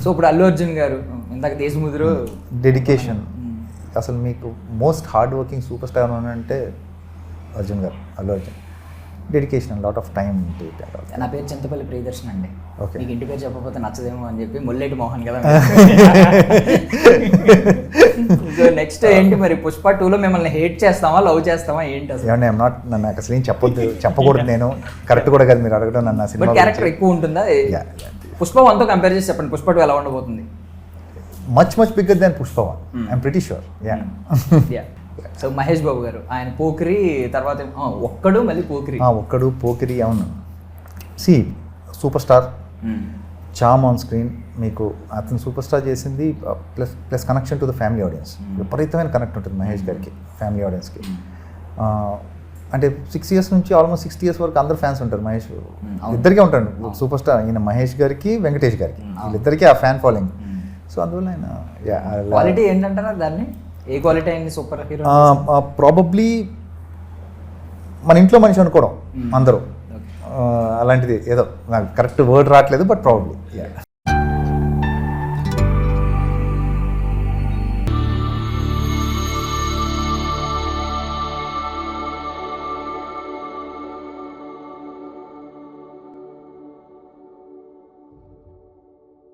So ఇప్పుడు అల్లు అర్జున్ గారు ఇందాక దేశముదురు డెడికేషన్ అసలు మీకు most hard working super star అంటే Arjun garu Allu Arjun. Dedication lot of time నా పేరు చింతపల్లి ప్రియదర్శన్ అండి. Okay. మీకు ఇంటి పేరు చెప్పకపోతే నచ్చదేమో అని చెప్పి ముల్లెటి మోహన్ కదా సో నెక్స్ట్ ఏంటి మరి? పుష్ప టూలో మిమ్మల్ని హేట్ చేస్తామా లవ్ చేస్తామా? ఏంటి అసలు? ఐమ్ నాట్ నన్ను అసలు ఏం చెప్పొద్దు చెప్పకూడదు నేను. కరెక్ట్ కూడా కాదు మీరు అడగడం నన్ను సినిమా క్యారెక్టర్ ఎక్కువ ఉంటుందా. పుష్ప వన్తో కంపేర్ చేసి చెప్పండి పుష్ప టూ ఎలా ఉండబోతుంది? Much much bigger than Pushpa one I'm pretty sure yeah yeah so Mahesh Babu garu ఆయన పోకిరి తర్వాత ఒక్కడు మళ్ళీ పోకిరి. ఒక్కడు పోకిరి అవును. See super star. Charm on screen మీకు అతను సూపర్ స్టార్ చేసింది plus plus connection to the family audiences విపరీతమైన కనెక్ట్ ఉంటుంది మహేష్ గారికి ఫ్యామిలీ ఆడియన్స్కి అంటే సిక్స్ ఇయర్స్ నుంచి ఆల్మోస్ట్ సిక్స్టీ ఇయర్స్ వరకు అందరు ఫ్యాన్స్ ఉంటారు మహేష్. ఇద్దరికే ఉంటాడు. సూపర్ స్టార్ ఈయన మహేష్ గారికి వెంకటేష్ గారికి. వీళ్ళిద్దరికీ ఆ ఫ్యాన్ ఫాలోయింగ్ సో అందువల్ల ఆయన క్వాలిటీ ఏంటంటారా దాన్ని? ఏ క్వాలిటీ అయింది సూపర్ హీరో ప్రాబబ్లీ మన ఇంట్లో మనిషి అనుకోవడం అందరూ. అలాంటిది ఏదో నాకు కరెక్ట్ వర్డ్ రావట్లేదు బట్ ప్రాబబ్లీ